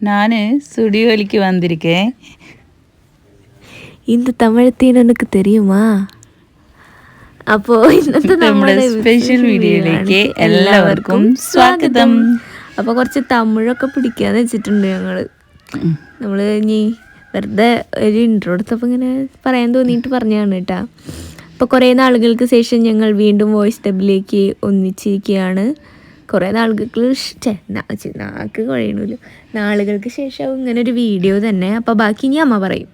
நான் ஸ்டுடியோலிக்கு வந்திருக்கேன் இந்த தமிழ் தீன் எனக்கு தெரியுமா അപ്പോ ഇന്നത്തെ നമ്മുടെ നമ്മുടെ സ്പെഷ്യൽ വീഡിയോയിലേക്ക് എല്ലാവർക്കും സ്വാഗതം അപ്പൊ കുറച്ച് തമിഴൊക്കെ പിടിക്കാന്ന് വെച്ചിട്ടുണ്ട് ഞങ്ങള് നമ്മള് ഇനി വെറുതെ ഒരു ഇൻട്രോ എടുത്തപ്പോ ഇങ്ങനെ പറയാൻ തോന്നിയിട്ട് പറഞ്ഞാണ് കേട്ടാ അപ്പൊ കുറേ നാളുകൾക്ക് ശേഷം ഞങ്ങൾ വീണ്ടും വോയിസ് ഡബിലേക്ക് ഒന്നിച്ചിരിക്കുകയാണ് കുറേ നാളുകൾക്ക് ഛെ, നാക്ക് കുഴയണല്ലോ. നാളുകൾക്ക് ശേഷം ഇങ്ങനെ ഒരു വീഡിയോ തന്നെ. അപ്പോൾ ബാക്കി ഇനി അമ്മ പറയും.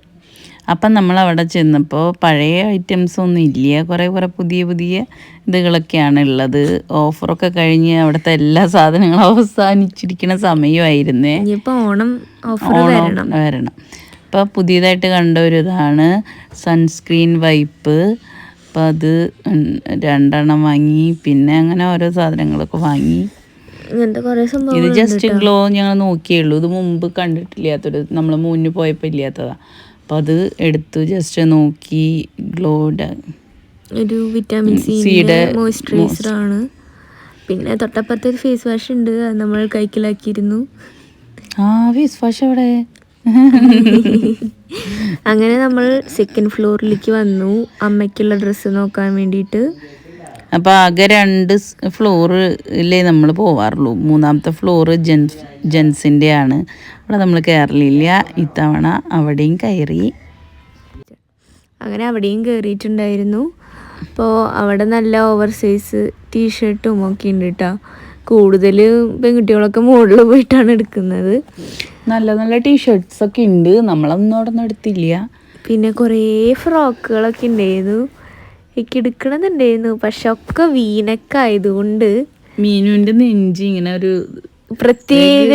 അപ്പം നമ്മൾ അവിടെ ചെന്നപ്പോൾ പഴയ ഐറ്റംസ് ഒന്നും ഇല്ല. കുറേ കുറേ പുതിയ പുതിയ ഇതുകളൊക്കെയാണ് ഉള്ളത്. ഓഫറൊക്കെ കഴിഞ്ഞ് അവിടുത്തെ എല്ലാ സാധനങ്ങളും അവസാനിച്ചിരിക്കുന്ന സമയമായിരുന്നേ. ഇനിയിപ്പോൾ ഓണം ഓഫർ വരണം. വരണം. അപ്പോൾ പുതിയതായിട്ട് കണ്ട ഒരു ഇതാണ് സൺസ്ക്രീൻ വൈപ്പ്. അപ്പം അത് രണ്ടെണ്ണം വാങ്ങി. പിന്നെ അങ്ങനെ ഓരോ സാധനങ്ങളൊക്കെ വാങ്ങി. ഇങ്ങനത്തെ കുറേ ഇത് ജസ്റ്റ് ഗ്ലോ ഞങ്ങൾ നോക്കിയുള്ളൂ ഇത് മുമ്പ് കണ്ടിട്ടില്ലാത്തൊരു നമ്മൾ മുന്നിൽ പോയപ്പോൾ ഇല്ലാത്തതാണ് അപ്പം അത് എടുത്തു ജസ്റ്റ് നോക്കി. ഗ്ലോയുടെ ഒരു വിറ്റാമിൻ സിയുടെ സിയുടെ മോയ്സ്ചറൈസർ ആണ്. പിന്നെ തൊട്ടപ്പുറത്ത് ഒരു ഫേസ് വാഷ് ഉണ്ട്. അത് നമ്മൾ കൈക്കലാക്കിയിരുന്നു. ആ ഫേസ് വാഷ് അവിടെ അങ്ങനെ നമ്മൾ സെക്കൻഡ് ഫ്ലോറിലേക്ക് വന്നു. അമ്മയ്ക്കുള്ള ഡ്രസ്സ് നോക്കാൻ വേണ്ടിയിട്ട്. അപ്പോൾ ആകെ രണ്ട് ഫ്ലോറിലേ നമ്മൾ പോവാറുള്ളൂ. മൂന്നാമത്തെ ഫ്ലോറ് ജെൻസ് ജെൻസിന്റെ ആണ് അവിടെ നമ്മൾ കയറലില്ല ഇത്തവണ അവിടെയും കയറി. അങ്ങനെ അവിടെയും കയറിയിട്ടുണ്ടായിരുന്നു അപ്പോൾ അവിടെ നല്ല ഓവർ സൈസ് ടീഷർട്ടും ഒക്കെ ഉണ്ട് കേട്ടോ കൂടുതൽ പെൺകുട്ടികളൊക്കെ മുകളിൽ പോയിട്ടാണ് എടുക്കുന്നത്. നല്ല നല്ല ടീഷർട്ട്സ് ഒക്കെ ഉണ്ട് നമ്മളൊന്നും അവിടെ നിന്ന് എടുത്തില്ല. പിന്നെ കുറേ ഫ്രോക്കുകളൊക്കെ ഉണ്ടായിരുന്നു എനിക്ക് എടുക്കണമെന്നുണ്ടായിരുന്നു പക്ഷെ ഒക്കെ വീനൊക്കെ ആയതുകൊണ്ട് മീനുവിന്റെ നെഞ്ച് ഇങ്ങനെ ഒരു പ്രത്യേക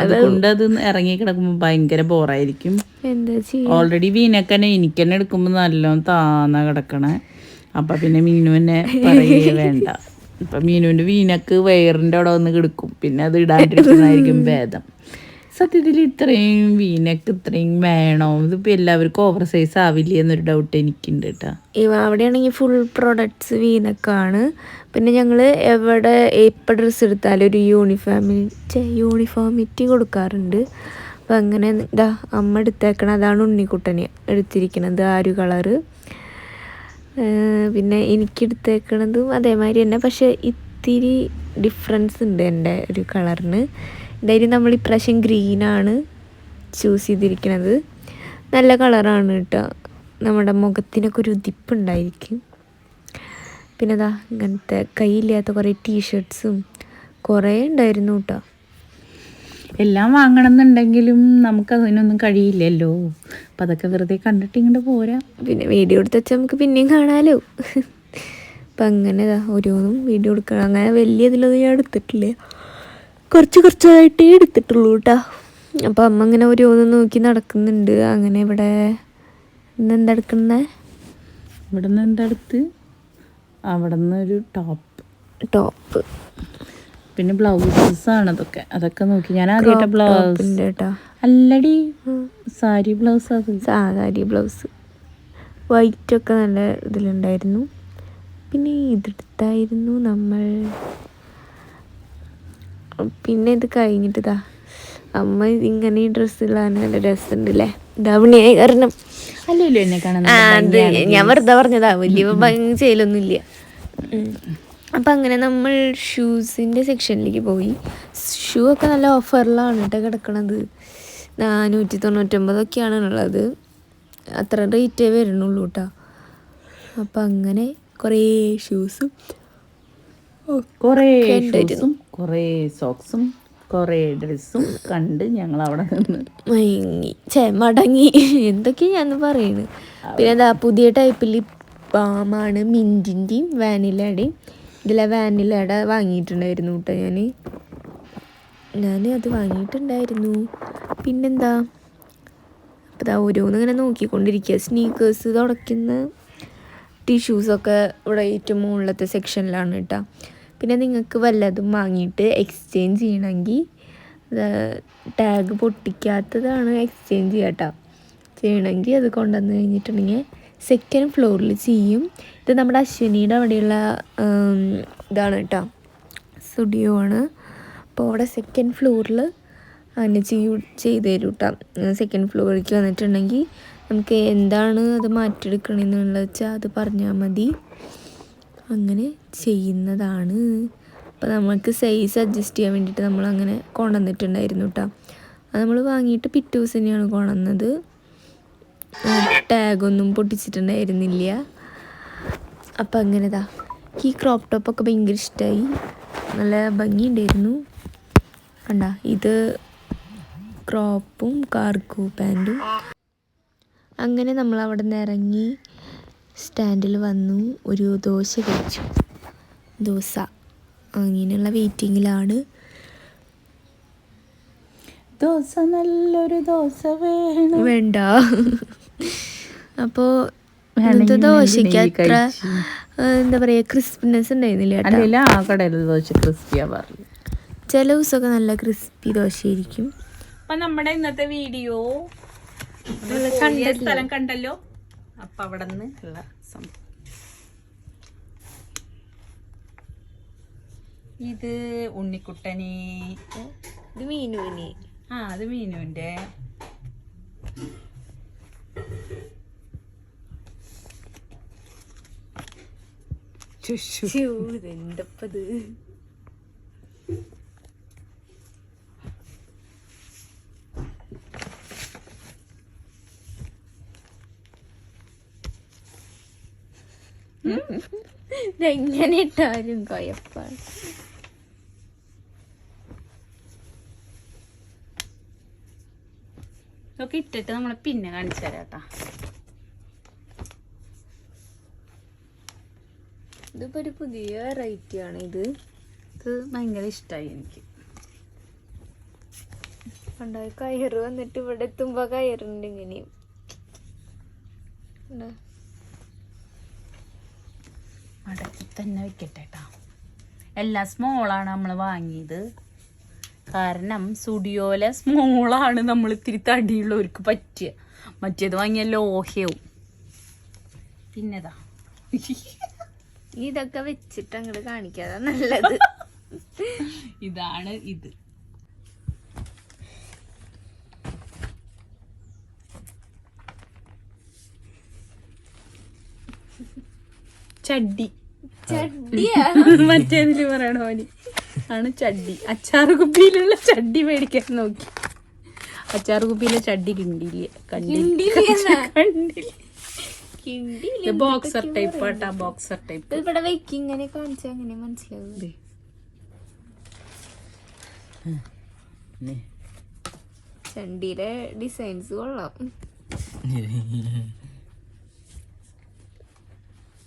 അതുകൊണ്ട് അത് ഇറങ്ങി കിടക്കുമ്പോൾ ഭയങ്കര ബോറായിരിക്കും. എന്താ ചെയ്യുക ഓൾറെഡി വീനക്കനെ എനിക്ക് തന്നെ എടുക്കുമ്പോൾ നല്ലോണം താന്ന കിടക്കണേ. അപ്പം പിന്നെ മീനു തന്നെ പറയേ വേണ്ട. അപ്പം മീനുവിന്റെ വീനക്ക് വയറിന്റെ അവിടെ വന്ന് കിടക്കും. പിന്നെ അത് ഇടാണ്ടിരിക്കുന്നതായിരിക്കും ഭേദം. സത്യത്തിൽ ഇത്രയും വീനക്ക് ഇത്രയും വേണോ? ഇതിപ്പോൾ എല്ലാവർക്കും ഓവർ സൈസ് ആവില്ലേ എന്നൊരു ഡൗട്ട് എനിക്കുണ്ട് കേട്ടോ ഇവ അവിടെയാണെങ്കിൽ ഫുൾ പ്രൊഡക്ട്സ് വീനക്കാണ്. പിന്നെ ഞങ്ങൾ എവിടെ എപ്പോൾ ഡ്രസ്സ് എടുത്താലും ഒരു യൂണിഫോമി യൂണിഫോമിറ്റി കൊടുക്കാറുണ്ട്. അപ്പം അങ്ങനെ ഇതാ അമ്മ എടുത്തേക്കണ അതാണ് ഉണ്ണിക്കുട്ടന് എടുത്തിരിക്കുന്നത് ആ ഒരു കളറ് പിന്നെ എനിക്ക് എടുത്തേക്കണതും അതേമാതിരി തന്നെ. പക്ഷേ ഇത്തിരി ഡിഫറൻസ് ഉണ്ട് എന്റെ ഒരു കളറിന്. എന്തായാലും നമ്മൾ ഇപ്രാവശ്യം ഗ്രീനാണ് ചൂസ് ചെയ്തിരിക്കുന്നത് നല്ല കളറാണ് കേട്ടോ. നമ്മുടെ മുഖത്തിനൊക്കെ ഒരു ഉതിപ്പുണ്ടായിരിക്കും. പിന്നെ അതാ ഇങ്ങനത്തെ കൈയില്ലാത്ത കുറേ ടീഷർട്ട്സും കുറേ ഉണ്ടായിരുന്നു കേട്ടോ. എല്ലാം വാങ്ങണം എന്നുണ്ടെങ്കിലും നമുക്ക് അതിനൊന്നും കഴിയില്ലല്ലോ. അപ്പം അതൊക്കെ വെറുതെ കണ്ടിട്ട് ഇങ്ങോട്ട് പോരാ. പിന്നെ വീഡിയോ എടുത്ത് വെച്ചാൽ നമുക്ക് പിന്നെയും കാണാമല്ലോ അപ്പം അങ്ങനെ ഓരോന്നും വീഡിയോ എടുക്കണം. അങ്ങനെ വലിയ ഇതിലൊന്നും ഞാൻ എടുത്തിട്ടില്ല. കുറച്ച് കുറച്ചായിട്ടേ എടുത്തിട്ടുള്ളൂ കേട്ടോ അപ്പം അമ്മ അങ്ങനെ ഓരോന്നും നോക്കി നടക്കുന്നുണ്ട്. അങ്ങനെ ഇവിടെ എന്താ എടുക്കുന്നത് ഇവിടെ നിന്ന് എന്തെടുത്ത് അവിടെ നിന്ന് ഒരു ടോപ്പ്. ടോപ്പ്. പിന്നെ ബ്ലൗസസ് ആണ് അതൊക്കെ. അതൊക്കെ നോക്കി. ഞാൻ ആദ്യമായിട്ട് ബ്ലൗസ് അല്ലടി സാരി ബ്ലൗസ് അത്. ബ്ലൗസ്. ബ്ലൗസ് വൈറ്റൊക്കെ നല്ല ഇതിലുണ്ടായിരുന്നു. പിന്നെ ഇതെടുത്തായിരുന്നു നമ്മൾ. പിന്നെ ഇത് കഴിഞ്ഞിട്ട് ഇതാ അമ്മ ഇങ്ങനെ ഈ ഡ്രസ്സ് ഇടാൻ നല്ല രസമുണ്ട് അല്ലേ ധാവണിയായി കാരണം. അല്ലല്ലോ എന്നെ കാണാൻ ഞാൻ വെറുതെ പറഞ്ഞതാ വലിയ ചെയ്യലൊന്നുമില്ല. അപ്പം അങ്ങനെ നമ്മൾ ഷൂസിന്റെ സെക്ഷനിലേക്ക് പോയി. ഷൂ ഒക്കെ നല്ല ഓഫറിലാണ് കേട്ടോ കിടക്കണത്. നാനൂറ്റി തൊണ്ണൂറ്റൊമ്പതൊക്കെയാണ് ഉള്ളത്. അത്ര റേറ്റേ വരുന്നുള്ളൂ കേട്ടോ അപ്പം അങ്ങനെ കുറേ ഷൂസും കുറേ ഉണ്ടായിരുന്നു. കുറേ സോക്സും കുറേ ഡ്രസ്സും കണ്ട് ഞങ്ങൾ അവിടെ നിന്ന്. മയങ്ങി ചേ മടങ്ങി. എന്തൊക്കെ ഞാൻ പറയുന്നത് പിന്നെ എന്താ പുതിയ ടൈപ്പിൽ ബാമാണ് മിന്റിന്റെയും വാനിലയുടെയും ഇതിലെ വാനിലയുടെ വാങ്ങിയിട്ടുണ്ടായിരുന്നു കേട്ടോ ഞാൻ ഞാൻ അത് വാങ്ങിയിട്ടുണ്ടായിരുന്നു. പിന്നെന്താ? അപ്പോൾ ഇതാ ഓരോന്ന് ഇങ്ങനെ നോക്കിക്കൊണ്ടിരിക്കുക സ്നീക്കേഴ്സ് തുടയ്ക്കുന്ന ടിഷ്യൂസൊക്കെ ഇവിടെ ഏറ്റവും മുകളിലത്തെ സെക്ഷനിലാണ് കേട്ടോ പിന്നെ നിങ്ങൾക്ക് വല്ലതും വാങ്ങിയിട്ട് എക്സ്ചേഞ്ച് ചെയ്യണമെങ്കിൽ ടാഗ് പൊട്ടിക്കാത്തതാണ് എക്സ്ചേഞ്ച് ചെയ്യാട്ടോ ചെയ്യണമെങ്കിൽ അത് കൊണ്ടുവന്ന് കഴിഞ്ഞിട്ടുണ്ടെങ്കിൽ സെക്കൻഡ് ഫ്ലോറിൽ ചെയ്യും. ഇത് നമ്മുടെ അശ്വിനിയുടെ അവിടെയുള്ള ഇതാണ് കേട്ടോ. സ്റ്റുഡിയോ ആണ്. അപ്പോൾ അവിടെ സെക്കൻഡ് ഫ്ലോറിൽ അങ്ങനെ ചെയ്യൂ ചെയ്ത് തരും കേട്ടോ. സെക്കൻഡ് ഫ്ലോറിലേക്ക് വന്നിട്ടുണ്ടെങ്കിൽ നമുക്ക് എന്താണ് അത് മാറ്റിയെടുക്കണമെന്നുള്ളത് വെച്ചാൽ അത് പറഞ്ഞാൽ മതി. അങ്ങനെ ചെയ്യുന്നതാണ്. അപ്പോൾ നമുക്ക് സൈസ് അഡ്ജസ്റ്റ് ചെയ്യാൻ വേണ്ടിയിട്ട് നമ്മൾ അങ്ങനെ കൊണ്ടുവന്നിട്ടുണ്ടായിരുന്നു കേട്ടോ. അത് നമ്മൾ വാങ്ങിയിട്ട് പിറ്റേ ദിവസം തന്നെയാണ് കൊണ്ടുവന്നത്. ടാഗൊന്നും പൊട്ടിച്ചിട്ടുണ്ടായിരുന്നില്ല. അപ്പം അങ്ങനെതാ. ഈ ക്രോപ്പ് ടോപ്പൊക്കെ ഭയങ്കര ഇഷ്ടമായി നല്ല ഭംഗിയുണ്ടായിരുന്നു. കണ്ട ഇത് ക്രോപ്പും കാർഗോ പാന്റും അങ്ങനെ നമ്മൾ അവിടെ നിന്ന് ഇറങ്ങി സ്റ്റാൻഡിൽ വന്നു. ഒരു ദോശ കഴിച്ചു. ദോശ. അങ്ങനെയുള്ള വെയിറ്റിങ്ങിലാണ് ദോശ നല്ലൊരു ദോശ വേണം. വേണ്ട. അപ്പോൾ വേണമെങ്കിൽ ഇന്നത്തെ ദോശയ്ക്ക് അത്ര എന്താ പറയുക ക്രിസ്പിനെസ് ഉണ്ടായിരുന്നില്ല കടയിൽ ദോശ ക്രിസ്പിയാ പറഞ്ഞു ചില ദിവസമൊക്കെ നല്ല ക്രിസ്പി ദോശയായിരിക്കും. അപ്പൊ നമ്മുടെ ഇന്നത്തെ വീഡിയോ സ്ഥലം കണ്ടല്ലോ? അപ്പൊ അവിടെ നിന്ന് ഉള്ള സംഭവം. ഇത് ഉണ്ണിക്കുട്ടനെ ഇത് മീനുവിനെ. ആ അത് മീനുവിന്റെ എന്തപ്പത് ഇതെങ്ങനെ ഇട്ടാലും കൊയപ്പാണ് ഇതൊക്കെ ഇട്ടിട്ട് നമ്മളെ പിന്നെ കാണിച്ചു തരാം ഇതിപ്പോ ഒരു പുതിയ വെറൈറ്റി ആണ് ഇത്. ഇത് ഭയങ്കര ഇഷ്ടമായി എനിക്ക്. ഉണ്ടായി കയറ് വന്നിട്ട് ഇവിടെ എത്തുമ്പോ കയറുണ്ട് ഇങ്ങനെയും? മടക്കി തന്നെ വെക്കട്ടെ കേട്ടാ എല്ലാം സ്മോളാണ് നമ്മൾ വാങ്ങിയത്. കാരണം സ്റ്റുഡിയോയിലെ സ്മോളാണ് നമ്മൾ ഇത്തിരി തടിയുള്ളവർക്ക് പറ്റിയ. മറ്റേത് വാങ്ങിയ ലോഹ്യവും. പിന്നെതാ. ഇതൊക്കെ വെച്ചിട്ട് അങ്ങോട്ട് കാണിക്കാതാ നല്ലത്. ഇതാണ് ഇത്. ചട്ടി ചട്ടിയാ മറ്റേതിൽ പറയണ പോലെ ആണ് ചട്ടി അച്ചാറ് കുപ്പിയിലുള്ള ചട്ടി മേടിക്കാൻ നോക്കി. അച്ചാറ് കുപ്പിയിലെ ചട്ടി കിണ്ടിയില്ല. കണ്ടില്ല. ഇത് ബോക്സർ ടൈപ്പ് ആട്ടാ ബോക്സർ ടൈപ്പ് ഇവിടെ വെക്ക് ഇങ്ങനെ കാണിച്ചാ അങ്ങനെ മനസ്സിലാവും ചണ്ടിയുടെ ഡിസൈൻസ് കൊള്ളാം.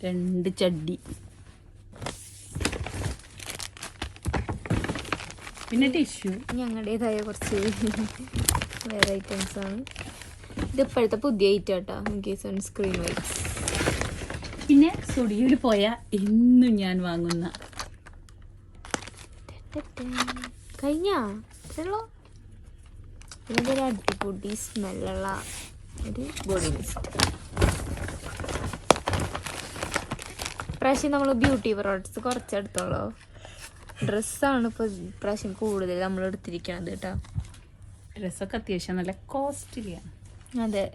രണ്ട് ചഡ്ഡി. പിന്നെ ടിഷ്യൂ ഞങ്ങളുടേതായ കുറച്ച് വേറെ ഐറ്റംസ് ആണ്. ഇത് ഇപ്പോഴത്തെ പുതിയ ഐറ്റം കേട്ടോ എനിക്ക് സൺസ്ക്രീൻ വൈറ്റ്സ് സ്റ്റുഡിയോയിൽ പോയാൽ ഇന്നും ഞാൻ വാങ്ങുന്ന. അടിപൊടി ഇത്രയുള്ളൂ ഇതിന്റെ ഒരു അടിപൊളി സ്മെല്ലുള്ള ഒരു ബോഡി മിസ്റ്റ് പ്രാവശ്യം നമ്മൾ ബ്യൂട്ടി പ്രോഡക്ട്സ് കുറച്ചെടുത്തോളൂ ഡ്രസ്സാണ് ഇപ്പോൾ പ്രാവശ്യം കൂടുതൽ നമ്മൾ എടുത്തിരിക്കണത് കേട്ടോ. ഡ്രസ്സൊക്കെ അത്യാവശ്യം നല്ല കോസ്റ്റ്ലിയാണ് അതെ.